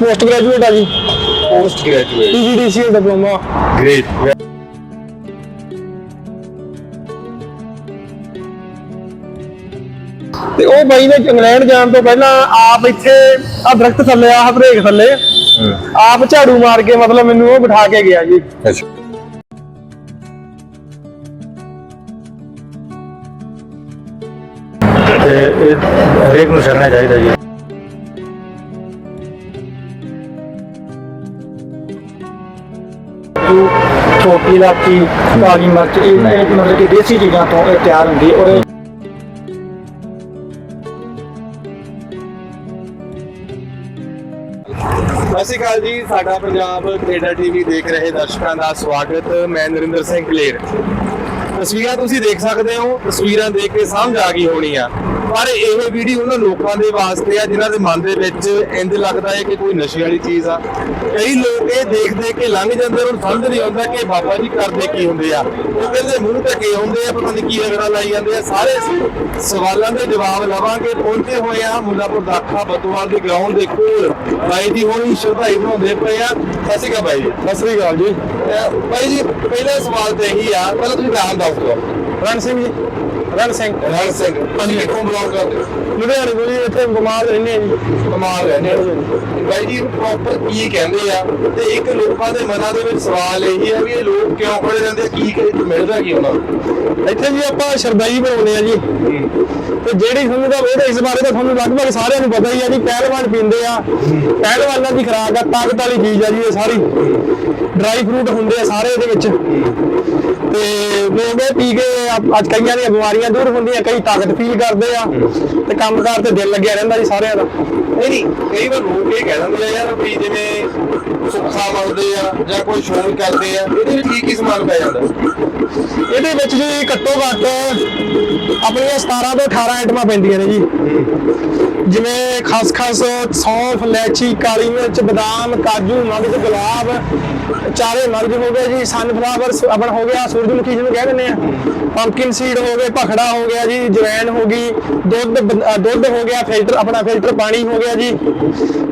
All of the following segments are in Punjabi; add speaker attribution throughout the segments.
Speaker 1: ਪੋਸਟ ਗ੍ਰੈਜੂਏਟ ਆ ਜੀ।
Speaker 2: Post graduate
Speaker 1: PGDC diploma
Speaker 2: great
Speaker 1: ਤੇ ਉਹ ਬਾਈ ਨੇ ਇੰਗਲੈਂਡ ਜਾਣ ਤੋਂ ਪਹਿਲਾਂ ਆਪ ਇੱਥੇ ਆ ਦਰਖਤ ਥੱਲੇ ਆ ਹਬਰੇਕ ਥੱਲੇ ਆਪ ਝਾੜੂ ਮਾਰ ਕੇ ਮਤਲਬ ਮੈਨੂੰ ਉਹ ਬਿਠਾ ਕੇ ਗਿਆ ਜੀ।
Speaker 2: ਅੱਛਾ।
Speaker 3: ਤੇ ਇਹ ਹਰੇਕ ਨੂੰ ਛੱਡਣਾ ਚਾਹੀਦਾ ਜੀ। ਛੋਟੀ ਇਲਾਚੀ ਕਾਲੀ ਮਿਰਚ, ਇਹ ਇਹ ਮਤਲਬ ਕਿ ਦੇਸੀ ਚੀਜ਼ਾਂ ਤੋਂ ਇਹ ਤਿਆਰ ਹੁੰਦੀ ਔਰ
Speaker 2: ਸਤਿ ਸ਼੍ਰੀ ਅਕਾਲ ਜੀ, ਸਾਡਾ ਪੰਜਾਬ ਕੈਨੇਡਾ ਟੀਵੀ ਦੇਖ ਰਹੇ ਦਰਸ਼ਕਾਂ ਦਾ ਸਵਾਗਤ, ਮੈਂ ਨਰਿੰਦਰ ਸਿੰਘ ਕਲੇਰ ਤਸਵੀਰਾਂ ਤੁਸੀਂ ਦੇਖ ਸਕਦੇ ਹੋ, ਤਸਵੀਰਾਂ ਦੇਖ ਕੇ ਸਮਝ ਆ ਗਈ ਹੋਣੀ ਆ। ਪਰ ਇਹ ਵੀਡੀਓ ਉਹਨਾਂ ਲੋਕਾਂ ਦੇ ਵਾਸਤੇ ਆ ਜਿਨ੍ਹਾਂ ਦੇ ਮਨ ਦੇ ਵਿੱਚ ਇੰਜ ਲੱਗਦਾ ਹੈ ਕਿ ਕੋਈ ਨਸ਼ੇ ਵਾਲੀ ਚੀਜ਼ ਆ। ਕਈ ਲੋਕ ਇਹ ਦੇਖ ਦੇਖ ਕੇ ਲੰਘ ਜਾਂਦੇ ਉਹਨਾਂ ਸਮਝ ਨਹੀਂ ਆਉਂਦਾ ਕਿ ਬਾਬਾ ਜੀ ਕਰਦੇ ਕੀ ਹੁੰਦੇ ਆ। ਉਹ ਕਹਿੰਦੇ ਮੂੰਹ ਢਕੇ ਹੁੰਦੇ ਆ ਪਤਾ ਨਹੀਂ ਕੀ ਰਗੜਾ ਲਾਈ ਜਾਂਦੇ ਆ। ਸਾਰੇ ਸਵਾਲਾਂ ਦੇ ਜਵਾਬ ਲਵਾਂਗੇ। ਪਹੁੰਚੇ ਹੋਏ ਆ ਮੁੱਲਾਪੁਰ ਦਾਖਾ ਬਤੂਵਾਲ ਦੇ ਗਰਾਊਂਡ ਦੇ ਕੋਲ। ਬਾਈ ਜੀ ਹੁਣ ਸ਼ਰਧਾਈ ਬਣਾਉਂਦੇ ਪਏ ਆ। ਸਤਿ ਸ਼੍ਰੀ ਅਕਾਲ ਬਾਈ ਜੀ।
Speaker 1: ਸਤਿ ਸ੍ਰੀ ਅਕਾਲ ਜੀ।
Speaker 2: ਬਾਈ ਜੀ ਪਹਿਲਾ ਸਵਾਲ ਤਾਂ ਇਹੀ ਆ। ਪਹਿਲਾਂ ਤੁਸੀਂ ਨਾਮ ਦੱਸ ਦਿਓ।
Speaker 1: ਰਣ ਸਿੰਘ ਜੀ। ਰਣ ਸਿੰਘ।
Speaker 2: ਰਣ ਸਿੰਘ। ਤੁਸੀਂ ਕਿੱਥੋਂ ਬਲੌਗ ਕਰਦੇ ਹੋ?
Speaker 1: ਲੁਧਿਆਣੇ ਜੀ ਇੱਥੇ ਬਿਮਾਰ ਰਹਿੰਦੇ ਆ ਜੀ।
Speaker 2: ਕਮਾਲ ਰਹਿੰਦੇ ਹੋ। ਬਾਈ ਜੀ ਪ੍ਰੋਪਰ ਕੀ ਕਹਿੰਦੇ ਆ? ਤੇ ਇੱਕ ਲੋਕਾਂ ਦੇ ਮਨਾਂ ਦੇ ਵਿੱਚ ਸਵਾਲ ਇਹੀ ਆ ਵੀ ਇਹ ਲੋਕ ਕਿਉਂ ਖੜੇ ਰਹਿੰਦੇ ਆ? ਕੀ ਕੀ ਮਿਲਦਾ ਕੀ ਉਹਨਾਂ ਨੂੰ।
Speaker 1: ਇੱਥੇ ਜੀ ਆਪਾਂ ਸ਼ਰਦਾਈ ਬਣਾਉਂਦੇ ਆ ਜੀ। ਤੇ ਜਿਹੜੀ ਤੁਹਾਨੂੰ ਦਾ ਉਹਦੇ ਇਸ ਬਾਰੇ ਤਾਂ ਤੁਹਾਨੂੰ ਲਗਭਗ ਸਾਰਿਆਂ ਨੂੰ ਪਤਾ ਹੀ ਆ ਜੀ ਪਹਿਲਵਾਨ ਪੀਂਦੇ ਆ। ਪਹਿਲਵਾਨਾਂ ਦੀ ਖੁਰਾਕ ਆ ਤਾਕਤ ਵਾਲੀ ਚੀਜ਼ ਆ ਜੀ ਇਹ ਸਾਰੀ। ਡਰਾਈ ਫਰੂਟ ਹੁੰਦੇ ਆ ਸਾਰੇ ਇਹਦੇ ਵਿੱਚ। ਤੇ ਲੋਕ ਇਹ ਪੀ ਕੇ ਅ- ਅੱਜ ਕਈਆਂ ਦੀਆਂ ਬਿਮਾਰੀਆਂ ਦੂਰ ਹੁੰਦੀਆਂ ਕਈ ਤਾਕਤ ਫੀਲ ਕਰਦੇ ਆ ਤੇ ਕੰਮਕਾਰ ਤੇ ਦਿਲ ਲੱਗਿਆ ਰਹਿੰਦਾ ਜੀ ਸਾਰਿਆਂ ਦਾ।
Speaker 2: ਨਹੀਂ ਨਹੀਂ ਕਈ ਵਾਰ ਲੋਕ ਇਹ ਕਹਿ ਦਿੰਦੇ ਆ ਯਾਰ ਵੀ ਜਿਵੇਂ ਸੁੱਖਾ ਮੰਗਦੇ ਆ ਜਾਂ ਕੋਈ ਸ਼ੋਰ ਕਰਦੇ ਆ ਇਹਦੇ ਵਿੱਚ ਕੀ ਕੀ ਸਮਾਨ ਪੈ ਜਾਂਦਾ?
Speaker 1: ਇਹਦੇ ਵਿੱਚ ਜੀ ਘੱਟੋ ਘੱਟ ਆਪਣੀਆਂ 17 ਤੋਂ 18 ਆਈਟਮਾਂ ਪੈਂਦੀਆਂ ਨੇ ਜੀ। ਜਿਵੇਂ ਖਸਖਸ ਸੌਂਫ ਲੈਚੀ ਕਾਲੀ ਮਿਰਚ, ਬਦਾਮ, ਕਾਜੂ, ਮਗਜ਼ ਗੁਲਾਬ, ਚਾਰੇ ਮਗਜ਼ ਹੋ ਗਏ ਜੀ ਸਨਫਲਾਵਰ ਆਪਣਾ ਹੋ ਗਿਆ, ਸੂਰਜਮੁਖੀ ਜਿਹਨੂੰ ਕਹਿ ਦਿੰਦੇ ਆ। ਪੰਪਕਿਨ ਸੀਡ ਹੋ ਗਏ, ਭਖੜਾ ਹੋ ਗਿਆ ਜੀ, ਜਵੈਣ ਹੋ ਗਈ, ਦੁੱਧ ਦੁੱਧ ਹੋ ਗਿਆ ਫਿਲਟਰ ਆਪਣਾ ਫਿਲਟਰ ਪਾਣੀ ਹੋ ਗਿਆ ਜੀ,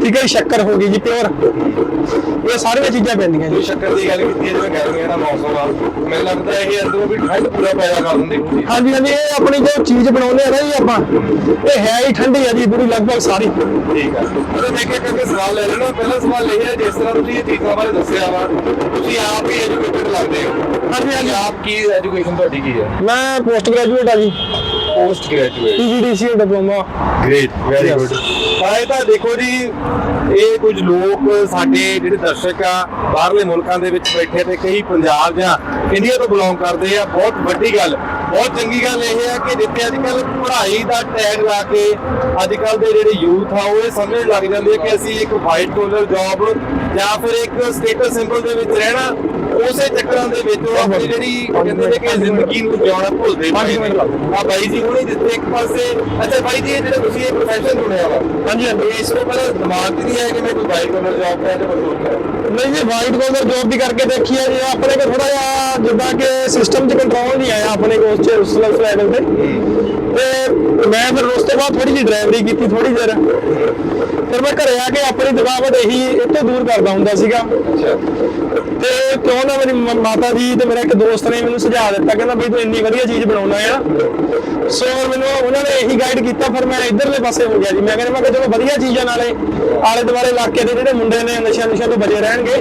Speaker 1: ਠੀਕ ਹੈ ਸ਼ੱਕਰ ਹੋ ਗਈ ਜੀ ਪਿਓਰ ਇਹ ਸਾਰੀਆਂ ਚੀਜ਼ਾਂ ਪੈਂਦੀਆਂ ਜੀ।
Speaker 2: ਸ਼ੱਕਰ ਦੀ ਗੱਲ ਕੀਤੀ ਜਿਵੇਂ ਗਰਮੀਆਂ ਦਾ ਮੌਸਮ ਆ, ਮੈਨੂੰ ਲੱਗਦਾ ਇਹ ਅੰਦਰੋਂ ਵੀ ਠੰਡ ਪੂਰਾ ਪੈਦਾ ਕਰ ਦਿੰਦੀ ਹੁੰਦੀ ਹੈ
Speaker 1: ਹਾਂਜੀ ਹਾਂਜੀ ਇਹ ਆਪਣੀ ਜੋ ਚੀਜ਼ ਬਣਾਉਂਦੇ ਆ ਨਾ ਜੀ ਆਪਾਂ ਇਹ ਹੈ ਹੀ ਠੰਡੀ ਆ ਜੀ ਪੂਰੀ ਲਗਭਗ ਸਾਰੀ।
Speaker 2: ਠੀਕ ਆ। ਉਹਦੇ ਮੈਂ ਕਿਹਾ ਕਿ ਸਵਾਲ ਲੈ ਲੈਣਾ ਪਹਿਲਾ ਸਵਾਲ ਇਹ ਹੈ ਜਿਸ ਤਰ੍ਹਾਂ ਤੁਸੀਂ ਇਹ ਚੀਜ਼ਾਂ ਬਾਰੇ ਦੱਸਿਆ ਵਾ ਤੁਸੀਂ ਆਪ ਹੀ ਐਜੂਕੇਟਡ ਲੱਗਦੇ ਹੋ।
Speaker 1: ਹਾਂਜੀ ਹਾਂਜੀ।
Speaker 2: ਆਪ ਕੀ ਐਜੂਕੇਸ਼ਨ ਤੁਹਾਡੀ ਕੀ ਹੈ?
Speaker 1: ਮੈਂ ਪੋਸਟ ਗ੍ਰੈਜੂਏਟ ਆ ਜੀ।
Speaker 2: Post graduate
Speaker 1: PGDC diploma
Speaker 2: great very. Good ਤਾਂ ਇਹ ਤਾਂ ਦੇਖੋ ਜੀ, ਇਹ ਕੁਝ ਲੋਕ ਸਾਡੇ ਜਿਹੜੇ ਦਰਸ਼ਕ ਆ, ਬਾਹਰਲੇ ਮੁਲਕਾਂ ਦੇ ਵਿੱਚ ਬੈਠੇ ਤੇ ਕਈ ਪੰਜਾਬ ਜਾਂ ਇੰਡੀਆ ਤੋਂ ਬਿਲੋਂਗ ਕਰਦੇ ਆ, ਬਹੁਤ ਵੱਡੀ ਗੱਲ। ਬਹੁਤ ਚੰਗੀ ਗੱਲ ਇਹ ਹੈ ਕਿ ਜਿੱਥੇ ਅੱਜ ਕੱਲ ਪੜ੍ਹਾਈ ਦਾ ਟੈਗ ਲਾ ਕੇ ਅੱਜ ਕੱਲ ਦੇ ਜਿਹੜੇ ਯੂਥ ਆ, ਉਹ ਇਹ ਸਮਝ ਲੱਗ ਜਾਂਦੇ ਆ ਕਿ ਅਸੀਂ ਇੱਕ ਵਾਈਟ ਕੋਲਰ ਜੌਬ ਜਾਂ ਫਿਰ ਇੱਕ ਸਟੇਟਸ ਸਿੰਬਲ ਦੇ ਵਿੱਚ ਰਹਿਣਾ। ਉਸੇ ਚੱਕਰਾਂ ਦੇ ਵਿੱਚ ਉਹ ਆਪਣੀ ਜਿਹੜੀ ਕਹਿੰਦੇ ਨੇ ਕਿ ਜ਼ਿੰਦਗੀ ਨੂੰ ਜਿਉਣਾ ਭੁੱਲਦੇ ਪਏ ਨੇ। ਆ ਬਾਈ ਜੀ ਹੁਣੇ ਜਿੱਥੇ ਇੱਕ ਪਾਸੇ ਅੱਛਾ ਬਾਈ ਜੀ ਜਿਹੜਾ ਤੁਸੀਂ ਇਹ ਪ੍ਰੋਫੈਸ਼ਨ ਚੁਣਿਆ ਵਾ। ਹਾਂਜੀ ਇਸ ਤੋਂ ਪਹਿਲਾਂ ਦਿਮਾਗ ਨਹੀਂ ਆਇਆ ਕਿ ਮੈਂ ਕੋਈ ਵਾਈਟ ਕੋਲਰ ਜੌਬ ਕਰਾਂ ਤੇ ਕੋਈ
Speaker 1: ਨਹੀਂ ਜੀ ਵਾਈਟ ਕਾਲਰ ਜੌਬ ਵੀ ਕਰਕੇ ਦੇਖੀ ਆ ਜੀ। ਆਪਣੇ ਕੋ ਥੋੜਾ ਜਿਹਾ ਜਿੱਦਾਂ ਕਿ ਸਿਸਟਮ 'ਚ ਕੰਟਰੋਲ ਨਹੀਂ ਆਇਆ ਆਪਣੇ ਕੋ ਉਸ 'ਚ ਉਸ ਲੈਵਲ ਤੇ। ਤੇ ਮੈਂ ਫਿਰ ਉਸ ਤੋਂ ਬਾਅਦ ਥੋੜੀ ਜਿਹੀ ਡਰਾਈਵਰੀ ਕੀਤੀ ਥੋੜੀ ਦੇਰ। ਫਿਰ ਮੈਂ ਘਰੇ ਆ ਕੇ ਆਪਣੀ ਥਕਾਵਟ ਇਹੀ ਇਹ ਤੋਂ ਦੂਰ ਕਰਦਾ ਹੁੰਦਾ ਸੀਗਾ। ਤੇ ਕਿਉਂ ਨਾ ਮੇਰੀ ਮਾਤਾ ਜੀ ਤੇ ਮੇਰਾ ਇੱਕ ਦੋਸਤ ਨੇ ਮੈਨੂੰ ਸੁਝਾਅ ਦਿੱਤਾ ਕਹਿੰਦਾ ਬਈ ਤੂੰ ਇੰਨੀ ਵਧੀਆ ਚੀਜ਼ ਬਣਾਉਣਾ ਆ। ਸੋ ਮੈਨੂੰ ਉਹਨਾਂ ਨੇ ਇਹੀ ਗਾਈਡ ਕੀਤਾ ਫਿਰ ਮੈਂ ਇਧਰਲੇ ਪਾਸੇ ਹੋ ਗਿਆ ਜੀ। ਮੈਂ ਕਹਿੰਦਾ ਮੈਂ ਕਿਹਾ ਚਲੋ ਵਧੀਆ ਚੀਜ਼ਾਂ ਨਾਲੇ ਆਲੇ ਦੁਆਲੇ ਇਲਾਕੇ ਦੇ ਜਿਹੜੇ ਮੁੰਡੇ ਨੇ ਨਸ਼ਿਆਂ ਨੁਸ਼ਿਆਂ ਤੋਂ ਬਚੇ ਰਹਿਣਗੇ।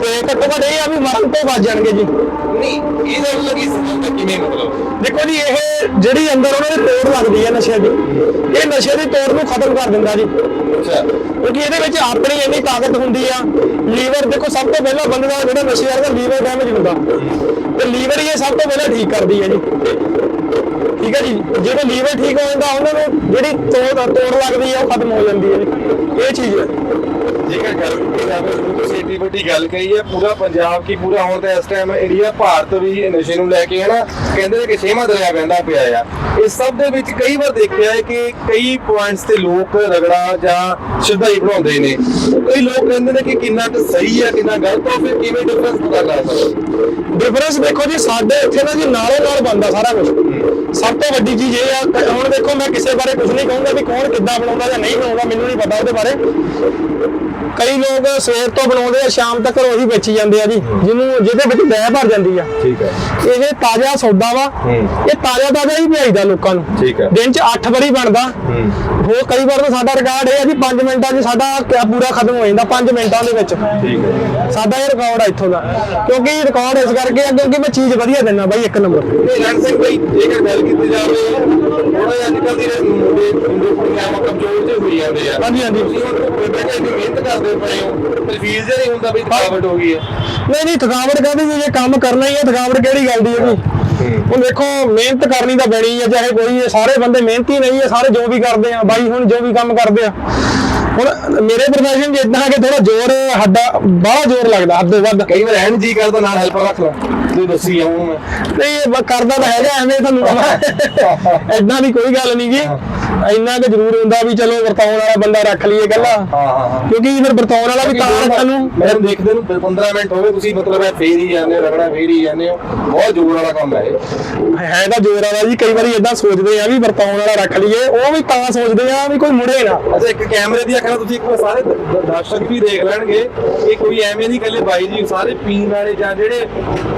Speaker 1: ਤੇ ਘੱਟੋ ਘੱਟ ਇਹ ਆ ਵੀ ਮਰਨ ਤੋਂ ਬਚ ਜਾਣਗੇ ਜੀ।
Speaker 2: ਨਹੀਂ ਕਿਵੇਂ ਮਤਲਬ?
Speaker 1: ਦੇਖੋ ਜੀ ਇਹ ਜਿਹੜੀ ਅੰਦਰ ਉਹਨਾਂ ਦੀ ਤੋੜ ਲੱਗਦੀ ਹੈ ਨਸ਼ੇ ਦੀ ਇਹ ਨਸ਼ੇ ਦੀ ਤੋੜ ਨੂੰ ਖਤਮ ਕਰ ਦਿੰਦਾ ਜੀ।
Speaker 2: ਅੱਛਾ।
Speaker 1: ਕਿਉਂਕਿ ਇਹਦੇ ਵਿੱਚ ਆਪਣੀ ਇੰਨੀ ਤਾਕਤ ਹੁੰਦੀ ਆ। ਲੀਵਰ ਦੇਖੋ ਸਭ ਤੋਂ ਪਹਿਲਾਂ ਬੰਦੇ ਦਾ ਜਿਹੜਾ ਨਸ਼ੇ ਵਾਲਾ ਲੀਵਰ ਡੈਮੇਜ ਹੁੰਦਾ। ਤੇ ਲੀਵਰ ਹੀ ਇਹ ਸਭ ਤੋਂ ਪਹਿਲਾਂ ਠੀਕ ਕਰਦੀ ਹੈ ਜੀ। ਠੀਕ ਹੈ ਜੀ? ਜਦੋਂ ਲੀਵਰ ਠੀਕ ਹੋ ਜਾਂਦਾ ਉਹਨਾਂ ਨੂੰ ਜਿਹੜੀ ਤੋੜ ਤੋੜ ਲੱਗਦੀ ਹੈ ਉਹ ਖਤਮ ਹੋ ਜਾਂਦੀ ਹੈ ਜੀ। ਇਹ ਚੀਜ਼ ਹੈ।
Speaker 2: ਜੇਕਰ ਗੱਲ ਕੀਤੀ ਤੁਸੀਂ ਏਡੀ ਵੱਡੀ ਗੱਲ ਕਹੀ ਹੈ, ਪੂਰਾ ਪੰਜਾਬ ਕੀ ਪੂਰਾ ਹੁਣ ਤਾਂ ਇਸ ਟਾਈਮ ਇੰਡੀਆ ਭਾਰਤ ਵੀ ਨਸ਼ੇ ਨੂੰ ਲੈ ਕੇ ਹੈ ਨਾ ਕਹਿੰਦੇ ਨੇ ਕਿ ਛੇਵਾਂ ਦਰਿਆ ਬਹਿੰਦਾ ਪਿਆ ਆ। ਇਸ ਸਭ ਦੇ ਵਿੱਚ ਕਈ ਵਾਰ ਦੇਖਿਆ ਹੈ ਕਿ ਕਈ ਪੁਆਇੰਟਸ ਤੇ ਲੋਕ ਰਗੜਾ ਜਾਂ ਸ਼ਰਧਾਈ ਬਣਾਉਂਦੇ ਨੇ। ਕਈ ਲੋਕ ਕਹਿੰਦੇ ਨੇ ਕਿ ਕਿੰਨਾ ਕੁ ਸਹੀ ਹੈ ਕਿੰਨਾ ਗਲਤ ਹੈ ਫਿਰ ਕਿਵੇਂ ਡਿਫਰੈਂਸ ਪਤਾ ਲੱਗਦਾ
Speaker 1: ਡਿਫਰੈਂਸ ਦੇਖੋ ਜੀ, ਸਾਡੇ ਇੱਥੇ ਨਾ ਜੀ ਨਾਲੇ ਨਾਲ ਬੰਦਾ ਸਾਰਾ ਕੁਝ ਸਭ ਤੋਂ ਵੱਡੀ ਚੀਜ਼ ਇਹ ਆ ਕ- ਹੁਣ ਦੇਖੋ ਮੈਂ ਕਿਸੇ ਬਾਰੇ ਕੁਝ ਨਹੀਂ ਕਹੂੰਗਾ ਵੀ ਕੌਣ ਕਿੱਦਾਂ ਬਣਾਉਂਦਾ ਜਾਂ ਨਹੀਂ ਬਣਾਉਂਦਾ ਮੈਨੂੰ ਨਹੀਂ ਪਤਾ ਉਹਦੇ ਬਾਰੇ। ਕਈ ਲੋਕ ਸਵੇਰ ਤੋਂ ਬਣਾਉਂਦੇ ਆ ਸ਼ਾਮ ਤੱਕ ਉਹੀ ਵੇਚੀ ਜਾਂਦੇ ਆ ਜੀ ਜਿਹਨੂੰ ਜਿਹਦੇ ਵਿੱਚ ਦਹਿ ਭਰ ਜਾਂਦੀ ਆ।
Speaker 2: ਠੀਕ ਹੈ
Speaker 1: ਇਹ ਤਾਜ਼ਾ ਸੌਦਾ ਵਾ। ਇਹ ਤਾਜ਼ਾ ਤਾਜ਼ਾ ਹੀ ਭੇਜਦਾ ਲੋਕਾਂ ਨੂੰ।
Speaker 2: ਠੀਕ ਹੈ।
Speaker 1: ਦਿਨ ਚ 8 ਵਾਰੀ ਬਣਦਾ।
Speaker 2: ਹੂੰ।
Speaker 1: ਹੋਰ ਕਈ ਵਾਰ ਤਾਂ ਸਾਡਾ ਰਿਕਾਰਡ ਇਹ ਆ ਜੀ 5 ਮਿੰਟਾਂ 'ਚ ਸਾਡਾ ਕਿਆ ਪੂਰਾ ਖਤਮ ਹੋ ਜਾਂਦਾ 5 ਮਿੰਟਾਂ ਦੇ ਵਿੱਚ।
Speaker 2: ਠੀਕ ਹੈ
Speaker 1: ਸਾਡਾ ਇਹ ਰਿਕਾਰਡ ਆ ਇੱਥੋਂ ਦਾ। ਕਿਉਂਕਿ ਰਿਕਾਰਡ ਇਸ ਕਰਕੇ ਆ ਕਿਉਂਕਿ ਮੈਂ ਚੀਜ਼ ਵਧੀਆ ਦਿੰਦਾ ਬਾਈ ਇੱਕ ਨੰਬਰ।
Speaker 2: ਤੇ ਰਣ ਸਿੰਘ ਭਾਈ ਜੇਕਰ ਗੱਲ ਕੀਤੀ ਜਾਵੇ ਥੋੜਾ ਜਿਹਾ ਅੱਜ ਕੱਲ੍ਹ ਦੀ ਮੁੰਡੇ ਮੁੰਡੇ ਕੁੜੀਆਂ ਮਾ ਕਮਜ਼ੋਰ ਜਿਹੇ ਹੋਈ ਜਾਂਦੇ ਆ।
Speaker 1: ਹਾਂਜੀ, ਹਾਂਜੀ।
Speaker 2: ਤੁਸੀਂ ਹੁਣ ਇੰਨੀ ਮਿਹਨਤ ਕਰਦੇ ਪਏ ਹੋ ਤੇ ਜਿਹਾ ਨਹੀਂ ਹੁੰਦਾ ਵੀ ਥਕਾਵਟ ਹੋ ਗਈ ਹੈ
Speaker 1: ਨਹੀਂ ਨਹੀਂ ਥਕਾਵਟ ਕਾਹਦੀ ਜੀ ਕੰਮ ਕਰਨਾ ਹੀ ਹੈ ਥਕਾਵਟ ਕਿਹੜੀ ਗੱਲ ਦੀ ਹੈ ਜੀ? ਹੁਣ ਦੇਖੋ ਮਿਹਨਤ ਕਰਨੀ ਤਾਂ ਬਣੀ ਹੈ ਚਾਹੇ ਕੋਈ ਸਾਰੇ ਬੰਦੇ ਮਿਹਨਤੀ ਨਹੀਂ ਹੈ ਸਾਰੇ ਜੋ ਵੀ ਕਰਦੇ ਆ ਬਾਈ ਹੁਣ ਜੋ ਵੀ ਕੰਮ ਕਰਦੇ ਆ। ਹੁਣ ਮੇਰੇ ਪ੍ਰੋਫੈਸ਼ਨ ਇਦਾਂ ਕਿ ਥੋੜਾ ਜ਼ੋਰ ਸਾਡਾ ਬਾਹਲਾ ਜ਼ੋਰ ਲੱਗਦਾ ਹੱਦੋਂ ਵੱਧ।
Speaker 2: ਕਈ ਵਾਰ ਐਨ ਜੀ ਕਰਦਾ ਨਾਲ ਹੈਲਪਰ ਰੱਖ ਲਾ। ਤੁਸੀਂ ਦੱਸੀ ਆਉਂ ਮੈਂ
Speaker 1: ਨਹੀਂ ਇਹ ਬ- ਕਰਦਾ ਤਾਂ ਹੈਗਾ ਐਵੇਂ ਤੁਹਾਨੂੰ ਇਦਾਂ ਦੀ ਕੋਈ ਗੱਲ ਨਹੀਂ ਜੀ ਇੰਨਾ ਕਿ ਜ਼ਰੂਰ ਹੁੰਦਾ ਵੀ ਚਲੋ ਵਰਤਾਉਣ ਵਾਲਾ ਬੰਦਾ ਰੱਖ ਲਈਏ ਗੱਲਾਂ
Speaker 2: ਹਾਂ ਹਾਂ ਹਾਂ।
Speaker 1: ਕਿਉਂਕਿ ਫਿਰ ਵਰਤਾਉਣ ਵਾਲਾ ਵੀ ਤਾਂ ਰੱਖਣ ਨੂੰ।
Speaker 2: ਮੈਨੂੰ ਦੇਖਦੇ ਨੂੰ 15 ਮਿੰਟ ਹੋ ਗਏ ਤੁਸੀਂ ਮਤਲਬ ਇਹ ਫੇਰ ਹੀ ਜਾਂਦੇ ਹੋ ਰਗੜਾ ਫੇਰ ਹੀ ਜਾਂਦੇ ਹੋ। ਬਹੁਤ ਜ਼ੋਰ ਵਾਲਾ ਕੰਮ ਹੈ ਇਹ।
Speaker 1: ਹੈ ਤਾਂ ਜ਼ੋਰ ਵਾਲਾ ਜੀ ਕਈ ਵਾਰੀ ਇਦਾਂ ਸੋਚਦੇ ਆ ਵੀ ਵਰਤਾਉਣ ਵਾਲਾ ਰੱਖ ਲਈਏ ਉਹ ਵੀ ਤਾਂ ਸੋਚਦੇ ਆ ਵੀ ਕੋਈ ਮੁੜੇ ਨਾ।
Speaker 2: ਅੱਛਾ ਇੱਕ ਕੈਮਰੇ ਦੀ ਅੱਖਾਂ ਨਾਲ ਤੁਸੀਂ ਸਾਰੇ ਦਰਸ਼ਕ ਵੀ ਦੇਖ ਲੈਣਗੇ ਇਹ ਕੋਈ ਐਵੇਂ ਨਹੀਂ ਕੱਲੇ ਬਾਈ ਜੀ ਸਾਰੇ ਪੀਣ ਵਾਲੇ ਜਾਂ ਜਿਹੜੇ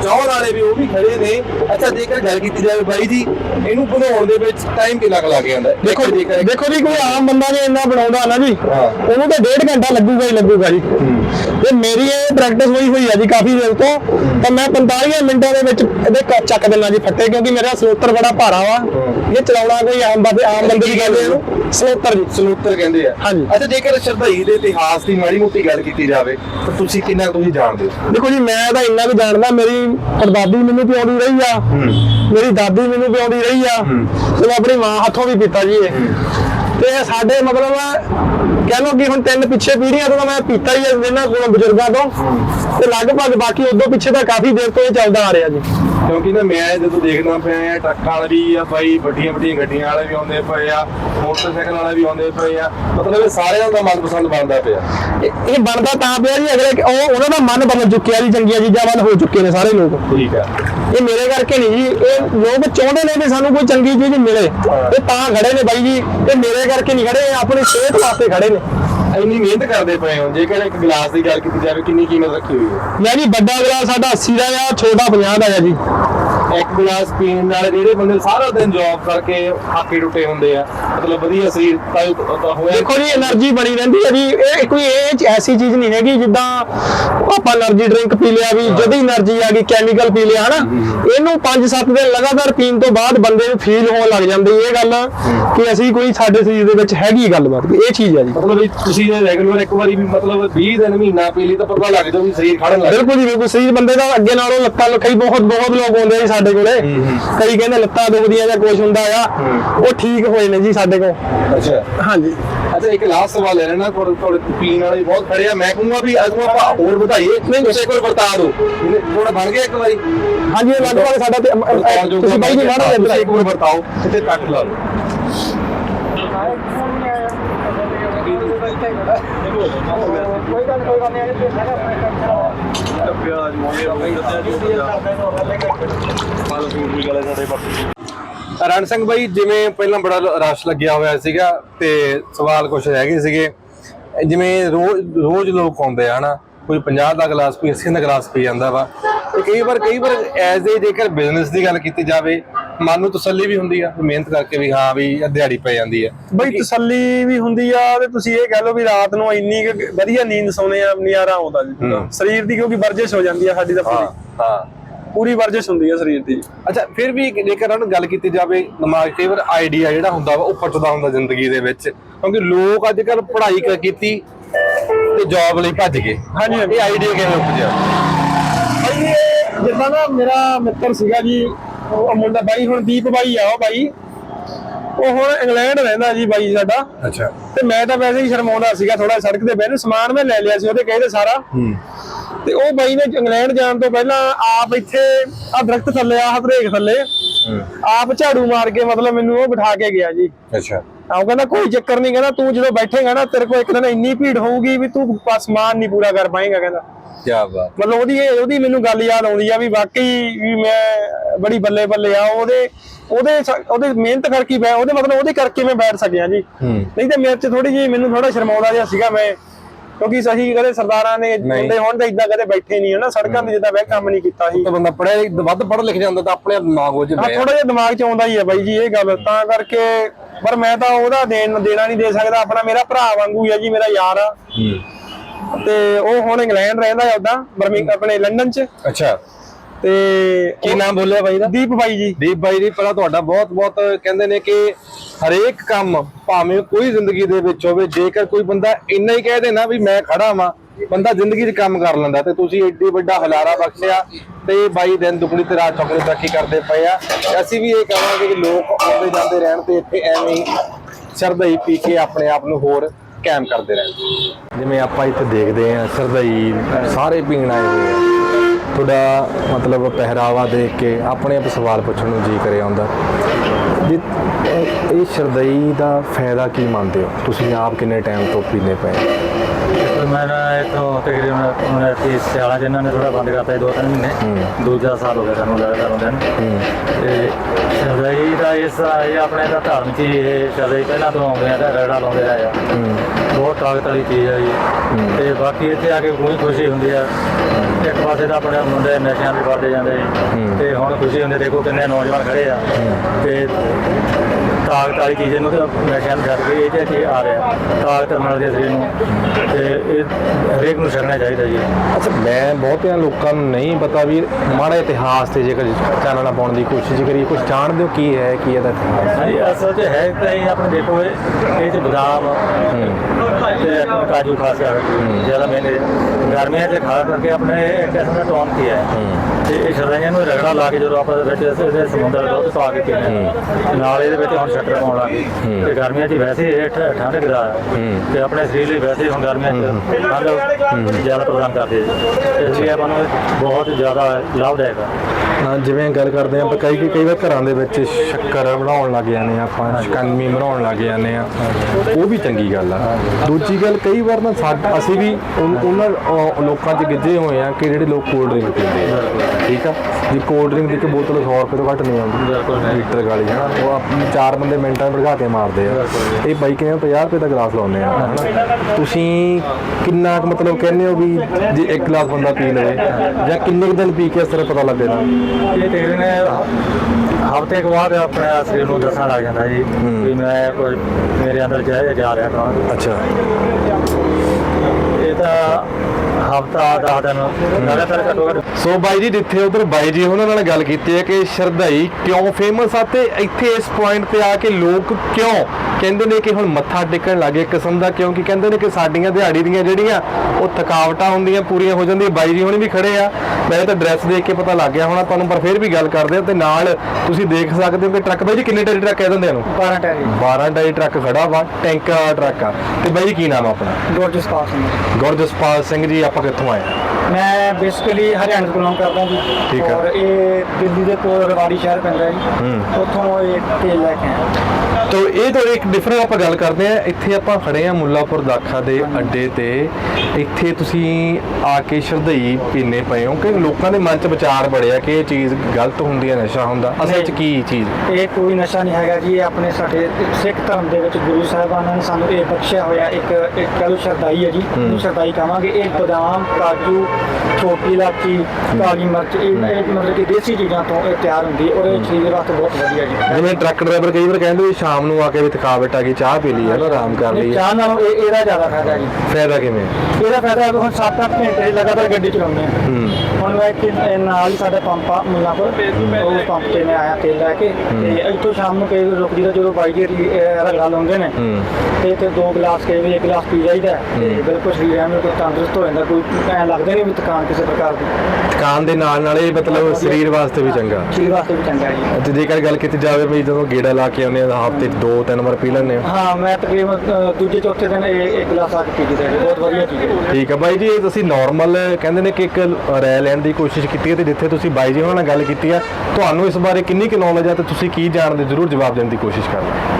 Speaker 2: ਚਾਹਣ ਵਾਲੇ ਵੀ ਉਹ ਵੀ ਖੜੇ ਨੇ। ਅੱਛਾ ਜੇਕਰ ਗੱਲ ਕੀਤੀ ਜਾਵੇ ਬਾਈ ਜੀ ਇਹਨੂੰ ਬਣਾਉਣ ਦੇ ਵਿੱਚ ਟਾਈਮ ਕਿੰਨਾ ਕੁ ਲੱਗ ਜਾਂਦਾ? ਹੈ?
Speaker 1: ਦੇਖੋ ਦੇਖੋ ਜੀ ਕੋਈ ਆਮ ਬੰਦਾ ਜੇ ਇੰਨਾ ਬਣਾਉਂਦਾ ਨਾ ਜੀ
Speaker 2: ਹਾਂ।
Speaker 1: ਉਹਨੂੰ ਤਾਂ ਡੇਢ ਘੰਟਾ ਲੱਗੂਗਾ ਹੀ ਲੱਗੂਗਾ ਜੀ। ਤੇ ਮੇਰੀ ਇਹ ਪ੍ਰੈਕਟਿਸ ਹੋਈ ਹੋਈ ਆ ਜੀ ਕਾਫੀ ਦਿਨ ਤੋਂ ਤਾਂ ਮੈਂ 45 ਮਿੰਟਾਂ ਦੇ ਵਿੱਚ ਇਹਦੇ ਕ- ਚੱਕ ਦਿੰਦਾ ਜੀ ਫੱਟੇ ਕਿਉਂਕਿ ਮੇਰਾ ਸਲੋਤਰ ਬੜਾ ਭਾਰਾ ਵਾ। ਇਹ ਚਲਾਉਣਾ ਕੋਈ ਆਮ ਬੰਦੇ ਆਮ ਬੰਦੇ ਦੀ ਕਹਿੰਦੇ ਇਹਨੂੰ। ਸਲੋਤਰ ਜੀ
Speaker 2: ਸਲੂਤਰ ਕਹਿੰਦੇ ਆ।
Speaker 1: ਹਾਂਜੀ।
Speaker 2: ਅੱਛਾ ਜੇਕਰ ਸ਼ਰਧਾਈ ਦੇ ਇਤਿਹਾਸ ਦੀ ਮਾੜੀ ਮੋਟੀ ਗੱਲ ਕੀਤੀ ਜਾਵੇ ਤਾਂ ਤੁਸੀਂ ਕਿੰਨਾ ਕੁ ਤੁਸੀਂ ਜਾਣਦੇ ਹੋ?
Speaker 1: ਦੇਖੋ ਜੀ ਮੈਂ ਤਾਂ ਇੰਨਾ ਵੀ ਜਾਣਦਾ ਮੇਰੀ ਪੜਦਾਦੀ ਮੈਨੂੰ ਪਿਆਉਂਦੀ ਰਹੀ ਆ। ਮੇਰੀ ਦਾਦੀ ਮੈਨੂੰ ਪਿਆਉਂਦੀ ਰਹੀ ਆ। ਤੇ ਮੈਂ ਆਪਣੀ ਮਾਂ ਹੱਥੋਂ ਵੀ ਪੀਤਾ ਜੀ ਇਹ। ਤੇ ਸਾਡੇ ਮਤਲਬ ਕਹਿ ਲਓ ਕਿ ਹੁਣ ਤਿੰਨ ਪਿੱਛੇ ਪੀੜ੍ਹੀਆਂ ਤੋਂ ਤਾਂ ਮੈਂ ਪੀਤਾ ਹੀ ਇਹਨਾਂ ਕੋਲੋਂ ਬਜ਼ੁਰਗਾਂ ਤੋਂ। ਤੇ ਲਗਭਗ ਬਾਕੀ ਉਦੋਂ ਪਿੱਛੇ ਤਾਂ ਕਾਫੀ ਦੇਰ ਤੋਂ ਇਹ ਚੱਲਦਾ ਆ ਰਿਹਾ ਜੀ।
Speaker 2: ਕਿਉਂਕਿ ਨਾ ਮੈਂ ਜਦੋਂ ਦੇਖਦਾ ਪਿਆ ਆ ਟਰੱਕਾਂ ਵਾਲੇ ਵੀ ਆ ਬਾਈ ਵੱਡੀਆਂ ਵੱਡੀਆਂ ਗੱਡੀਆਂ ਵਾਲੇ ਵੀ ਆਉਂਦੇ ਪਏ ਆ ਮੋਟਰਸਾਈਕਲ ਵਾਲੇ ਵੀ ਆਉਂਦੇ ਪਏ ਆ। ਮਤਲਬ ਇਹ ਸਾਰਿਆਂ ਦਾ ਮਨਪਸੰਦ ਬਣਦਾ ਪਿਆ।
Speaker 1: ਇਹ ਬਣਦਾ ਤਾਂ ਪਿਆ ਜੀ ਅਗਲੇ ਉਹ ਉਹਨਾਂ ਦਾ ਮਨ ਬਦਲ ਚੁੱਕਿਆ ਜੀ ਚੰਗੀਆਂ ਚੀਜ਼ਾਂ ਵੱਲ ਹੋ ਚੁੱਕੇ ਨੇ ਸਾਰੇ ਲੋਕ।
Speaker 2: ਠੀਕ ਆ।
Speaker 1: ਇਹ ਮੇਰੇ ਕਰਕੇ ਨਹੀਂ ਜੀ ਇਹ ਲੋਕ ਚਾਹੁੰਦੇ ਨੇ ਵੀ ਸਾਨੂੰ ਕੋਈ ਚੰਗੀ ਚੀਜ਼ ਮਿਲੇ। ਇਹ ਤਾਂ ਖੜੇ ਨੇ ਬਾਈ ਜੀ ਇਹ ਮੇਰੇ ਕਰਕੇ ਨਹੀਂ ਖੜੇ ਇਹ ਆਪਣੀ ਸਿਹਤ ਵਾਸਤੇ ਖੜੇ ਨੇ।
Speaker 2: ਇੰਨੀ ਮਿਹਨਤ ਕਰਦੇ ਪਏ ਹੋ ਜੇਕਰ ਇੱਕ ਗਲਾਸ ਦੀ ਗੱਲ ਕੀਤੀ ਜਾਵੇ ਕਿੰਨੀ ਕੀਮਤ ਰੱਖੀ ਹੋਈ ਹੈ?
Speaker 1: ਮੈਂ ਜੀ ਵੱਡਾ ਗਲਾਸ ਸਾਡਾ 80 ਦਾ ਆ ਛੋਟਾ 50 ਦਾ ਆ ਜੀ।
Speaker 2: ਇੱਕ ਗਲਾਸ ਪੀਣ ਨਾਲ ਜਿਹੜੇ ਬੰਦੇ ਸਾਰਾ ਦਿਨ ਜੌਬ ਕਰਕੇ ਹਾਕੀ ਟੁੱਟੇ ਹੁੰਦੇ ਆ। ਮਤਲਬ ਵਧੀਆ ਸਰੀਰ ਤਾਂ ਹੋਇਆ।
Speaker 1: ਦੇਖੋ ਜੀ એનર્ਜੀ ਬਣੀ ਰਹਿੰਦੀ ਹੈ ਜੀ ਇਹ ਕੋਈ ਇਹ ਐਸੀ ਚੀਜ਼ ਨਹੀਂ ਹੈਗੀ ਜਿੱਦਾਂ ਆਪਾਂ એનર્ਜੀ ਡਰਿੰਕ ਪੀ ਲਿਆ ਵੀ ਜਦ ਹੀ એનર્ਜੀ ਆ ਗਈ ਕੈਮੀਕਲ ਪੀ ਲਿਆ ਹਨਾ? ਇਹਨੂੰ 5-7 ਦਿਨ ਲਗਾਤਾਰ ਪੀਣ ਤੋਂ ਬਾਅਦ ਬੰਦੇ ਨੂੰ ਫੀਲ ਹੋਣ ਲੱਗ ਜਾਂਦੀ ਇਹ ਗੱਲ ਕਿ ਅਸੀਂ ਕੋਈ ਸਾਡੇ ਸਰੀਰ ਦੇ ਵਿੱਚ ਹੈਗੀ ਗੱਲਬਾਤ ਇਹ ਚੀਜ਼ ਹੈ ਜੀ।
Speaker 2: ਮਤਲਬ ਤੁਸੀਂ ਜੇ ਰੈਗੂਲਰ ਇੱਕ ਵਾਰੀ ਵੀ ਮਤਲਬ 20 ਦਿਨ ਮਹੀਨਾ ਪੀ ਲਈ ਤਾਂ ਪਤਾ ਲੱਗਦਾ ਵੀ ਸਰੀਰ ਖੜਨ ਲੱਗ
Speaker 1: ਬਿਲਕੁਲ ਜੀ ਬਿਲਕੁਲ। ਸਰੀਰ ਬੰਦੇ ਦਾ ਅੱਗੇ ਨਾਲੋਂ ਲੱਤਾਂ ਲਖਾਈ ਬਹੁਤ ਬਹੁਤ ਲੋਕ ਆਉਂਦੇ ਆ ਸਾਡੇ ਕੋਲੇ। ਕਈ ਕਹਿੰਦੇ ਲੱਤਾਂ ਦੁਖਦੀਆਂ ਜਾਂ ਕੁਝ ਹੁੰਦਾ ਆ ਉਹ ਠੀਕ ਹੋਏ ਨੇ ਜੀ ਸਾਡੇ ਕੋਲ।
Speaker 2: ਅੱਛਾ।
Speaker 1: ਹਾਂਜੀ।
Speaker 2: ਅੱਛਾ ਇੱਕ ਲਾਸਟ ਸਵਾਲ ਲੈ ਲੈਣਾ ਤੁਹਾਡੇ ਤੁਹਾਡੇ ਪੀਣ ਵਾਲੇ ਬਹੁਤ ਖੜੇ ਆ। ਮੈਂ ਕਹੂੰਗਾ ਵੀ ਅੱਜ ਆਪਾਂ ਹੋਰ ਵਧਾਈਏ ਨਹੀਂ। ਤੁਸੀਂ ਇੱਕ ਵਾਰ ਵਰਤਾ ਦਿਓ। ਥੋੜਾ ਬਣ ਗਿਆ ਇੱਕ ਵਾਰੀ?
Speaker 1: ਹਾਂਜੀ ਇਹ ਲਗਭਗ ਸਾਡਾ ਤੇ ਤੁਸੀਂ ਬਾਈ ਜੀ ਮਾੜਾ ਜਿਹਾ
Speaker 2: ਇੱਕ ਵਾਰ ਵਰਤਾਓ ਤੇ ਕੱਟ ਲਾ ਲਓ। ਰਣ ਸਿੰਘ ਬਾਈ, ਜਿਵੇਂ ਪਹਿਲਾਂ ਬੜਾ ਰਸ਼ ਲੱਗਿਆ ਹੋਇਆ ਸੀਗਾ ਤੇ ਸਵਾਲ ਕੁਝ ਰਹਿ ਗਏ ਸੀਗੇ। ਜਿਵੇਂ ਰੋਜ਼ ਰੋਜ਼ ਲੋਕ ਆਉਂਦੇ ਆ, ਹਨਾ? ਕੋਈ 50 ਦਾ ਗਲਾਸ, ਕੋਈ 80 ਦਾ ਗਲਾਸ ਪੀ ਜਾਂਦਾ ਵਾ। ਤੇ ਕਈ ਵਾਰ ਕਈ ਵਾਰ ਐਜ਼ ਏ ਜੇਕਰ ਬਿਜ਼ਨਸ ਦੀ ਗੱਲ ਕੀਤੀ ਜਾਵੇ ਮਨ ਨੂੰ ਤਸੱਲੀ ਵੀ ਹੁੰਦੀ ਆ ਵੀ ਮਿਹਨਤ ਕਰਕੇ ਵੀ ਹਾਂ ਵੀ ਦਿਹਾੜੀ ਪੈ ਜਾਂਦੀ ਆ।
Speaker 1: ਬਈ ਤਸੱਲੀ ਵੀ ਹੁੰਦੀ ਆ ਤੇ ਤੁਸੀਂ ਇਹ ਕਹਿ ਲਓ ਵੀ ਰਾਤ ਨੂੰ ਇੰਨੀ ਕੁ ਵਧੀਆ ਨੀਂਦ ਸੌਂਦੇ ਆ ਨਜ਼ਾਰਾ ਆਉਂਦਾ ਜੀ ਪੂਰਾ।
Speaker 2: ਹੂੰ।
Speaker 1: ਸਰੀਰ ਦੀ ਕਿਉਂਕਿ ਵਰਜਿਸ਼ ਹੋ ਜਾਂਦੀ ਆ ਸਾਡੀ ਤਾਂ
Speaker 2: ਹਾਂ
Speaker 1: ਪੂਰੀ।
Speaker 2: ਹਾਂ
Speaker 1: ਪੂਰੀ ਵਰਜਿਸ਼ ਹੁੰਦੀ ਆ ਸਰੀਰ ਦੀ।
Speaker 2: ਅੱਛਾ ਫਿਰ ਵੀ ਜੇਕਰ ਉਹਨੂੰ ਗੱਲ ਕੀਤੀ ਜਾਵੇ ਦਿਮਾਗ ਕਈ ਵਾਰ ਆਈਡੀਆ ਜਿਹੜਾ ਹੁੰਦਾ ਵਾ ਉਹ ਪਚਦਾ ਹੁੰਦਾ ਜ਼ਿੰਦਗੀ ਦੇ ਵਿੱਚ। ਕਿਉਂਕਿ ਲੋਕ ਅੱਜ ਕੱਲ ਪੜ੍ਹਾਈ ਕ- ਕੀਤੀ ਤੇ ਜੌਬ ਲਈ ਭੱਜ ਗਏ।
Speaker 1: ਹਾਂਜੀ, ਹਾਂਜੀ।
Speaker 2: ਇਹ ਆਈਡੀਆ ਕਿਵੇਂ ਉਪਜਿਆ
Speaker 1: ਇਹ ਜਿੱਦਾਂ ਨਾ ਮੇਰਾ ਮਿੱਤਰ ਸੀਗਾ ਜੀ ਉਹ ਮੁੰਡਾ ਬਾਈ ਹੁਣ ਦੀਪ ਬਾਈ ਆ ਉਹ ਬਾਈ। ਉਹ ਹੁਣ ਇੰਗਲੈਂਡ ਰਹਿੰਦਾ ਜੀ ਬਾਈ ਸਾਡਾ।
Speaker 2: ਅੱਛਾ।
Speaker 1: ਤੇ ਮੈਂ ਤਾਂ ਵੈਸੇ ਹੀ ਸ਼ਰਮਾਉਂਦਾ ਸੀਗਾ ਥੋੜਾ ਸੜਕ ਤੇ ਬਹਿਣ ਸਮਾਨ ਮੈਂ ਲੈ ਲਿਆ ਸੀ ਉਹਦੇ ਕਹੇ ਤੇ ਸਾਰਾ।
Speaker 2: ਹੂੰ।
Speaker 1: ਤੇ ਉਹ ਬਾਈ ਨੇ ਇੰਗਲੈਂਡ ਜਾਣ ਤੋਂ ਪਹਿਲਾਂ ਆਪ ਇੱਥੇ ਆ ਦਰਖਤ ਥੱਲੇ ਆ ਹਰੇਕ ਥੱਲੇ ਆਪ ਝਾੜੂ ਮਾਰ ਕੇ ਮਤਲਬ ਮੈਨੂੰ ਉਹ ਬਿਠਾ ਕੇ ਗਿਆ ਜੀ।
Speaker 2: ਅੱਛਾ।
Speaker 1: ਆਉ ਕਹਿੰਦਾ ਕੋਈ ਚੱਕਰ ਨਹੀਂ ਕਹਿੰਦਾ ਤੂੰ ਜਦੋਂ ਬੈਠੇਗਾ ਨਾ ਤੇਰੇ ਕੋਲ ਇੱਕ ਦਿਨ ਇੰਨੀ ਭੀੜ ਹੋਊਗੀ ਵੀ ਤੂੰ ਸਮਾਨ ਨਹੀਂ ਪੂਰਾ ਕਰ ਪਾਏਗਾ ਕਹਿੰਦਾ।
Speaker 2: ਕੀ ਬਾਤ।
Speaker 1: ਮਤਲਬ ਉਹਦੀ ਉਹਦੀ ਮੈਨੂੰ ਗੱਲ ਯਾਦ ਆਉਂਦੀ ਆ ਵੀ ਵਾਕਈ ਵੀ ਮੈਂ ਬੜੀ ਬੱਲੇ ਬੱਲੇ ਆ ਉਹਦੇ ਉਹਦੇ ਉਹਦੇ ਮਿਹਨਤ ਕਰਕੇ ਬੈ ਉਹਦੇ ਮਤਲਬ ਉਹਦੇ ਕਰਕੇ ਮੈਂ ਬੈਠ ਸਕਿਆ ਜੀ। ਨਹੀਂ ਤਾਂ ਮੇਰੇ ਚ ਥੋੜੀ ਜਿਹੀ ਮੈਨੂੰ ਥੋੜਾ ਸ਼ਰਮਾਉਂਦਾ ਜਿਹਾ ਸੀਗਾ ਮੈਂ ਕਿਉਂਕਿ ਸਹੀ ਕਦੇ ਸਰਦਾਰਾਂ ਨੇ। ਹੁੰਦੇ ਹੁਣ ਤਾਂ ਇਦਾਂ ਕਦੇ ਬੈਠੇ ਨਹੀਂ ਹਨਾ ਸੜਕਾਂ ਤੇ ਜਿੱਦਾਂ ਬਹਿ ਕੰਮ ਨਹੀਂ ਕੀਤਾ ਸੀ।
Speaker 2: ਤਾਂ ਬੰਦਾ ਪੜਿਆ ਵੱਧ ਪੜ੍ਹ ਲਿਖ ਜਾਂਦਾ ਤਾਂ ਆਪਣੇ ਆਪ ਦਿਮਾਗ ਉਹ
Speaker 1: ਹਾਂ
Speaker 2: ਬਹਿ
Speaker 1: ਥੋੜਾ ਜਿਹਾ ਦਿਮਾਗ 'ਚ ਆਉਂਦਾ ਹੀ ਹੈ ਬਾਈ ਜੀ ਇਹ ਗੱਲ ਤਾਂ ਕਰਕੇ ਪਰ ਮੈਂ ਤਾਂ ਉਹਦਾ ਦੇਣ ਦੇਣਾ ਨਹੀਂ ਦੇ ਸਕਦਾ। ਆਪਣਾ ਮੇਰਾ ਭਰਾ ਵਾਂਗੂ ਹੀ ਜੀ ਮੇਰਾ ਯਾਰ ਆ। ਤੇ ਉਹ ਹੁਣ ਇੰਗਲੈਂਡ ਰਹਿੰਦਾ ਹੈ ਉਦਾਂ ਬਰਮਿੰਗ ਆਪਣੇ ਲੰਡਨ 'ਚ।
Speaker 2: ਅੱਛਾ।
Speaker 1: ਤੇ
Speaker 2: ਕੀ ਨਾਮ ਬੋਲਿਆ ਬਾਈ ਦਾ?
Speaker 1: ਦੀਪ ਬਾਈ ਜੀ।
Speaker 2: ਦੀਪ ਬਾਈ ਜੀ ਪਹਿਲਾਂ ਤੁਹਾਡਾ ਬਹੁਤ ਬਹੁਤ ਕਹਿੰਦੇ ਨੇ ਕਿ ਹਰੇਕ ਕੰਮ ਭਾਵੇਂ ਕੋਈ ਜ਼ਿੰਦਗੀ ਦੇ ਵਿੱਚ ਹੋਵੇ ਜੇਕਰ ਕੋਈ ਬੰਦਾ ਇੰਨਾ ਹੀ ਕਹਿ ਦੇ ਨਾ ਵੀ ਮੈਂ ਖੜਾ ਵਾਂ ਬੰਦਾ ਜ਼ਿੰਦਗੀ 'ਚ ਕੰਮ ਕਰ ਲੈਂਦਾ ਤੇ ਤੁਸੀਂ ਏਡੀ ਵੱਡਾ ਹਲਾਰਾ ਬਖਸ਼ਿਆ ਤੇ ਬਾਈ ਦਿਨ ਦੁਗਣੀ ਤੇ ਰਾਤ ਚੌਗਣੀ ਤਰੱਕੀ ਕਰਦੇ ਪਏ ਆ। ਅਸੀਂ ਵੀ ਇਹ ਕਹਾਂਗੇ ਕਿ ਲੋਕ ਆਉਂਦੇ ਜਾਂਦੇ ਰਹਿਣ ਤੇ ਇੱਥੇ ਐਵੇਂ ਹੀ ਸਰਦਈ ਪੀ ਕੇ ਆਪਣੇ ਆਪ ਨੂੰ ਹੋਰ ਕਾਇਮ ਕਰਦੇ ਰਹਿਣ। ਜਿਵੇਂ ਆਪਾਂ ਇੱਥੇ ਦੇਖਦੇ ਆ ਸ਼ਰਧਾਈ ਸਾਰੇ ਪੀਣ ਆਏ ਹੋਏ ਆ। ਤੁਹਾਡਾ ਮਤਲਬ ਪਹਿਰਾਵਾ ਦੇਖ ਕੇ ਆਪਣੇ ਆਪ ਸਵਾਲ ਪੁੱਛਣ ਨੂੰ ਜੀ ਕਰਿਆ ਹੁੰਦਾ। ਇਹ- ਇਹ ਸ਼ਰਦਈ ਦਾ ਫਾਇਦਾ ਕੀ ਮੰਨਦੇ ਹੋ? ਤੁਸੀਂ ਆਪ ਕਿੰਨੇ ਟਾਈਮ ਤੋਂ ਪੀਨੇ ਪਏ
Speaker 3: ਮੈਂ ਨਾ ਇੱਥੋਂ ਤਕਰੀਬਨ ਇੱਥੇ ਸਿਆਲਾਂ ਇਹਨਾਂ ਨੇ ਥੋੜਾ ਬੰਦ ਕਰਤਾ ਸੀ ਦੋ ਤਿੰਨ ਮਹੀਨੇ। ਦੂਜਾ ਸਾਲ ਹੋ ਗਿਆ ਸਾਨੂੰ ਲਗਾਤਾਰ ਹੁੰਦੇ ਨੇ। ਤੇ ਸ਼ਰਦਈ ਦਾ ਇਸ ਇਹ ਆਪਣੇ ਦਾ ਧਰਮ ਚ ਇਹ ਸ਼ਰਦਈ ਪਹਿਲਾਂ ਤੋਂ ਆਉਂਦੇ ਆ ਤਾਂ ਰਗੜਾ ਲਾਉਂਦੇ ਆਏ ਆ। ਬਹੁਤ ਤਾਕਤ ਵਾਲੀ ਚੀਜ਼ ਆ ਜੀ। ਤੇ ਬਾਕੀ ਇੱਥੇ ਆ ਕੇ ਕੋਈ ਖੁਸ਼ੀ ਹੁੰਦੀ ਆ। ਇੱਕ ਪਾਸੇ ਤਾਂ ਆਪਣੇ ਮੁੰਡੇ ਨਸ਼ਿਆਂ ਦੇ ਵੱਧਦੇ ਜਾਂਦੇ ਤੇ ਹੁਣ ਖੁਸ਼ੀ ਹੁੰਦੀ ਦੇਖੋ ਕਿੰਨੇ ਨੌਜਵਾਨ ਖੜੇ ਆ। ਤੇ ਤਾਕਤ ਵਾਲੀ ਚੀਜ਼ ਨੂੰ ਤਾਂ ਨਸ਼ਿਆਂ ਨੂੰ ਛੱਡ ਕੇ ਇਹ ਤੇ ਆ ਰਿਹਾ ਤਾਕਤ ਮਿਲਦੀ ਸਰੀਰ ਨੂੰ ਤੇ ਇਹ ਹਰੇਕ ਨੂੰ ਛੱਡਣਾ ਚਾਹੀਦਾ ਜੀ।
Speaker 2: ਅੱਛਾ ਮੈਂ ਬਹੁਤਿਆਂ ਲੋਕਾਂ ਨੂੰ ਨਹੀਂ ਪਤਾ ਵੀ ਮਾੜਾ ਇਤਿਹਾਸ ਤੇ ਜੇਕਰ ਚਾਨਣਾ ਪਾਉਣ ਦੀ ਕੋਸ਼ਿਸ਼ ਕਰੀਏ ਕੁਝ ਜਾਣਦੇ ਹੋ ਕੀ ਹੈ ਕੀ ਇਹਦਾ ਇਤਿਹਾਸ
Speaker 3: ਹਾਂਜੀ ਅਸਲ 'ਚ ਹੈ ਤਾਂ ਇਹ ਆਪਣੇ ਦੇਖੋ ਇਹ ਇਹ 'ਚ ਬਦਾਮ ਤੇ ਕਾਜੂ ਖਾਸ ਕਰਕੇ ਜ਼ਿਆਦਾ ਮੈਨੇ ਗਰਮੀਆਂ 'ਚ ਖਾ ਕਰਕੇ ਆਪਣੇ ਇੱਕ ਕਿਸਮ ਦਾ ਟੌਨ ਕੀ ਹੈ। ਤੇ ਇਹ ਸ਼ਰਦਾਈਆਂ ਨੂੰ ਰਗੜਾ ਲਾ ਕੇ ਜਦੋਂ ਆਪਾਂ ਵਿੱਚ ਸਮੁੰਦਰ ਦਾ ਦੁੱਧ ਪਾ ਕੇ ਪੀਂਦੇ ਨਾਲ ਇਹਦੇ ਵਿੱਚ ਹੁਣ ਸ਼ੱਕਰ ਪਾਉਣ ਲੱਗ ਗਏ। ਤੇ ਗਰਮੀਆਂ 'ਚ ਵੈਸੇ ਇਹ ਠ- ਠੰਡ ਗਦਾ ਤੇ ਆਪਣੇ ਸਰੀਰ ਲਈ ਵੈਸੇ ਹੁਣ ਗਰਮੀਆਂ 'ਚ ਠੰਡ ਜ਼ਿਆਦਾ ਪ੍ਰਦਾਨ ਕਰਦੇ ਜੀ। ਇਸ ਲਈ ਆਪਾਂ ਨੂੰ ਬਹੁਤ ਜ਼ਿਆਦਾ ਲਾਭਦਾਇਕ ਹੈ
Speaker 2: ਹਾਂ ਜਿਵੇਂ ਗੱਲ ਕਰਦੇ ਆਪਾਂ ਕਈ ਕਈ ਵਾਰ ਘਰਾਂ ਦੇ ਵਿੱਚ ਸ਼ੱਕਰ ਬਣਾਉਣ ਲੱਗ ਜਾਂਦੇ ਆ ਆਪਾਂ ਸ਼ਕੰਮੀ ਬਣਾਉਣ ਲੱਗ ਜਾਂਦੇ ਆ ਉਹ ਵੀ ਚੰਗੀ ਗੱਲ ਆ। ਦੂਜੀ ਗੱਲ ਕਈ ਵਾਰ ਨਾ ਸਾਡ ਅਸੀਂ ਵੀ ਉਨ- ਉਹਨਾਂ ਅਹ, ਲੋਕਾਂ 'ਚ ਗਿੱਜੇ ਹੋਏ ਆ ਕਿ ਜਿਹੜੇ ਲੋਕ ਕੋਲਡ ਡਰਿੰਕ ਪੀਂਦੇ ਆ। ਠੀਕ ਆ? ਜੀ ਕੋਲਡ ਡਰਿੰਕ ਦੀ ਇੱਕ ਬੋਤਲ 100 ਰੁਪਏ ਤੋਂ ਘੱਟ ਨਹੀਂ ਆਉਂਦੀ ਲੀਟਰ ਵਾਲੀ ਹਨਾ? ਉਹ ਆਪ- ਚਾਰ ਬੰਦੇ ਮਿੰਟਾਂ 'ਚ ਭੜਕਾ ਕੇ ਮਾਰਦੇ ਆ। ਇਹ ਬਾਈ ਕਿਵੇਂ 50 ਰੁਪਏ ਦਾ ਗਲਾਸ ਲਾਉਂਦੇ ਆ ਹਨਾ? ਤੁਸੀਂ ਕਿੰਨਾ ਕੁ ਮਤਲਬ ਕਹਿੰਦੇ ਹੋ ਵੀ ਜੇ ਇੱਕ ਗਲਾਸ ਬੰਦਾ ਪੀ ਲਵੇ ਜਾਂ ਕਿੰਨੇ ਕੁ ਦਿਨ ਪੀ ਕੇ ਇਸ ਤਰ੍ਹਾਂ ਪਤਾ ਲੱਗੇਗਾ
Speaker 3: ਇਹ ਤਕਰੀਬਨ ਹਫ਼ਤੇ ਕੁ ਬਾਅਦ ਆਪਣੇ ਸਰੀਰ ਨੂੰ ਦੱਸਣ ਲੱਗ ਜਾਂਦਾ ਜੀ ਵੀ ਮੈਂ ਕੋਈ ਮੇਰੇ ਅੰਦਰ ਜਾ ਰਿਹਾ ਤਾਂ।
Speaker 2: ਅੱਛਾ।
Speaker 3: ਇਹ ਤਾਂ ਹਫ਼ਤਾ 10 ਦਿਨ ਲਗਾਤਾਰ ਘੱਟੋ ਘੱਟ।
Speaker 2: ਸੋ ਬਾਈ ਜੀ ਜਿੱਥੇ ਉਧਰ ਬਾਈ ਜੀ ਉਹਨਾਂ ਨਾਲ ਗੱਲ ਕੀਤੀ ਹੈ ਕਿ ਸ਼ਰਧਾਈ ਕਿਉਂ ਫੇਮਸ ਆ ਤੇ ਇੱਥੇ ਇਸ ਪੁਆਇੰਟ ਤੇ ਆ ਕੇ ਲੋਕ ਕਿਉਂ ਕਹਿੰਦੇ ਨੇ ਕਿ ਹੁਣ ਮੱਥਾ ਟੇਕਣ ਲੱਗੇ? ਕਿਸਮ ਦਾ ਕਿਉਂਕਿ ਕਹਿੰਦੇ ਨੇ ਕਿ ਸਾਡੀਆਂ ਦਿਹਾੜੀ ਦੀਆਂ ਜਿਹੜੀਆਂ ਉਹ ਥਕਾਵਟਾਂ ਹੁੰਦੀਆਂ ਪੂਰੀਆਂ ਹੋ ਜਾਂਦੀਆਂ। ਬਾਈ ਜੀ ਹੁਣ ਵੀ ਖੜੇ ਆ। ਮੈਂ ਤਾਂ ਡਰੈਸ ਦੇਖ ਕੇ ਪਤਾ ਲੱਗ ਗਿਆ ਹੋਣਾ ਤੁਹਾਨੂੰ ਪਰ ਫਿਰ ਵੀ ਗੱਲ ਕਰਦੇ ਆ ਤੇ ਨਾਲ ਤੁਸੀਂ ਦੇਖ ਸਕਦੇ ਹੋ ਕਿ ਟਰੱਕ ਬਾਈ ਜੀ ਕਿੰਨੇ ਟਾਇਰ ਟਰੱਕ ਕਹਿ ਦਿੰਦੇ ਇਹਨੂੰ
Speaker 3: 12 ਟੈਰੀ
Speaker 2: 12 ਟਾਇਰ ਟਰੱਕ ਖੜਾ ਵਾ ਟੈਂਕਰ ਟਰੱਕ ਆ। ਤੇ ਬਾਈ ਜੀ ਕੀ ਨਾਮ ਆ ਆਪਣਾ?
Speaker 3: ਗੋਰਜਸ ਪਾਸ
Speaker 2: ਗੁਰਜਸਪਾਲ ਸਿੰਘ ਜੀ ਆਪਾਂ ਕਿੱਥੋਂ ਆਏ ਆ?
Speaker 3: ਮੈਂ ਬੇਸਿਕਲੀ ਹਰਿਆਣਾ ਤੋਂ ਬਿਲੋਂਗ ਕਰਦਾ ਜੀ।
Speaker 2: ਠੀਕ ਆ।
Speaker 3: ਔਰ ਇਹ ਦਿੱਲੀ ਦੇ ਕੋਲ ਰਵਾੜੀ ਸ਼ਹਿਰ ਪੈਂਦਾ ਹੈ ਜੀ।
Speaker 2: ਹੂੰ।
Speaker 3: ਉੱਥੋਂ ਇਹ ਤੇਲ ਲੈ ਕੇ ਆਇਆ
Speaker 2: ਤੋ ਇਹ ਤੋਂ ਇੱਕ ਡਿਫਰੈਂਟ ਆਪਾਂ ਗੱਲ ਕਰਦੇ ਆ ਇੱਥੇ ਆਪਾਂ ਖੜੇ ਆ ਮੁੱਲਾਪੁਰ ਦਾਖਾ ਦੇ ਅੱਡੇ ਤੇ। ਇੱਥੇ ਤੁਸੀਂ ਆ ਕੇ ਸ਼ਰਧਈ ਪੀਨੇ ਪਏ ਹੋ ਕਿ ਲੋਕਾਂ ਦੇ ਮਨ 'ਚ ਵਿਚਾਰ ਬੜਿਆ ਕਿ ਇਹ ਚੀਜ਼ ਗਲਤ ਹੁੰਦੀ ਹੈ ਨਸ਼ਾ ਹੁੰਦਾ। ਅਸਲ 'ਚ ਕੀ ਚੀਜ਼?
Speaker 3: ਇਹ ਕੋਈ ਨਸ਼ਾ ਨਹੀਂ ਹੈਗਾ ਜੀ। ਇਹ ਆਪਣੇ ਸਾਡੇ ਸਿੱਖ ਧਰਮ ਦੇ ਵਿੱਚ ਗੁਰੂ ਸਾਹਿਬਾਨਾਂ ਨੇ ਸਾਨੂੰ ਇਹ ਬਖਸ਼ਿਆ ਹੋਇਆ ਇੱਕ ਇੱਕ ਕਹਿ ਲਓ ਸ਼ਰਦਾਈ ਹੈ ਜੀ। ਇਹਨੂੰ ਸ਼ਰਦਾਈ ਕਹਾਂਗੇ। ਇਹ ਬਦਾਮ ਕਾਜੂ ਛੋਟੀ ਇਲਾਚੀ ਕਾਲੀ ਮਿਰਚ ਇਹ ਇਹ ਮਤਲਬ ਕਿ ਦੇਸੀ ਚੀਜ਼ਾਂ ਤੋਂ ਇਹ ਤਿਆਰ ਹੁੰਦੀ ਔਰ ਇਹ ਸਰੀਰ ਵਾਸਤੇ ਬਹੁਤ ਵਧੀਆ ਜੀ।
Speaker 2: ਜਿਵੇਂ ਟਰੱਕ ਡਰਾਈਵਰ ਕਈ ਵਾਰ ਕਹਿੰਦੇ ਵੀ ਸ਼ਾਮ ਨੂੰ ਆ ਕੇ ਵੀ ਥਕਾਵਟ ਆ ਗਈ ਚਾਹ ਪੀ ਲਈ ਹੈ ਨਾ ਆਰਾਮ ਕਰ ਲਈ
Speaker 3: ਚਾਹ ਨਾਲੋਂ ਇਹ ਇਹਦਾ ਜ਼ਿਆਦਾ ਫਾਇਦਾ ਜੀ।
Speaker 2: ਫਾਇਦਾ ਕਿਵੇਂ?
Speaker 3: ਇਹਦਾ ਫਾਇਦਾ ਹੈ ਕਿ ਹੁਣ 7-8 ਘੰਟੇ ਲਗਾਤਾਰ ਗੱਡੀ ਚਲਾਉਂਦੇ ਹਾਂ।
Speaker 2: ਹੂੰ।
Speaker 3: ਹੁਣ ਮੈਂ ਕਿ ਨਾਲ ਹੀ ਸਾਡਾ ਪੰਪ ਆ ਮੁੱਲਾਪੁਰ ਉਹ ਪੰਪ ਤੇ ਮੈਂ ਆਇਆ ਤੇਲ ਲੈ ਕੇ। ਤੇ ਇੱਥੋਂ ਸ਼ਾਮ ਨੂੰ ਕਈ ਵਾਰ ਰੁਕ ਜੀਦਾ ਜਦੋਂ ਬਾਈ ਜੀ ਰਗੜਾ ਲਾਉਂਦੇ ਨੇ।
Speaker 2: ਹੂੰ।
Speaker 3: ਤੇ ਤੇ ਦੋ ਗਲਾਸ ਕਈ ਵਾਰੀ ਇੱਕ ਗਲਾਸ ਪੀ ਜਾਈਦਾ। ਤੇ ਬਿਲਕੁਲ ਸਰੀਰ ਐਵੇਂ ਕੋਈ ਤੰਦਰੁਸਤ ਹੋ ਜਾਂਦਾ ਕੋਈ ਐਂ ਲੱਗਦਾ ਨਹੀਂ ਵੀ ਥਕਾਨ ਕਿਸੇ ਪ੍ਰਕਾਰ
Speaker 2: ਦੀ? ਨਾਲ ਨਾਲ ਇਹ ਮਤਲਬ ਸਰੀਰ ਵਾਸਤੇ ਵੀ ਚੰਗਾ।
Speaker 3: ਸਰੀਰ ਵਾਸਤੇ ਵੀ ਚੰਗਾ ਜੀ।
Speaker 2: ਤੇ ਜੇਕਰ ਗੱਲ ਕੀਤੀ ਜਾਵੇ ਵੀ ਜਦੋਂ ਗੇੜਾ ਲਾ ਕੇ ਆਉਂਦੇ ਆ ਹਫ਼ਤੇ 'ਚ ਦੋ ਤਿੰਨ ਵਾਰ ਪੀ ਲੈਂਦੇ ਹੋ
Speaker 3: ਹਾਂ ਮੈਂ ਤਕਰੀਬਨ ਅ, ਦੂਜੇ ਚੌਥੇ ਦਿਨ ਇਹ ਇੱਕ ਗਲਾਸ ਆ ਕੇ ਪੀ ਜੀਦਾ ਜੀ। ਬਹੁਤ ਵਧੀਆ ਚੀਜ਼ ਹੈ
Speaker 2: ਠੀਕ ਆ ਬਾਈ ਜੀ ਇਹ ਤੁਸੀਂ ਨਾਰਮਲ ਕਹਿੰਦੇ ਨੇ ਕਿ ਇੱਕ ਰਾਇ ਲੈਣ ਦੀ ਕੋਸ਼ਿਸ਼ ਕੀਤੀ ਹੈ ਤੇ ਜਿੱਥੇ ਤੁਸੀਂ ਬਾਈ ਜੀ ਉਹਨਾਂ ਨਾਲ ਗੱਲ ਕੀਤੀ ਆ ਤੁਹਾਨੂੰ ਇਸ ਬਾਰੇ ਕਿੰਨੀ ਕੁ ਨੌਲੇਜ ਆ ਤੇ ਤੁਸੀਂ ਕੀ ਜਾਣਦੇ ਜ਼ਰੂਰ ਜਵਾਬ ਦੇਣ ਦੀ ਕੋਸ਼ਿਸ਼ ਕਰਨਾ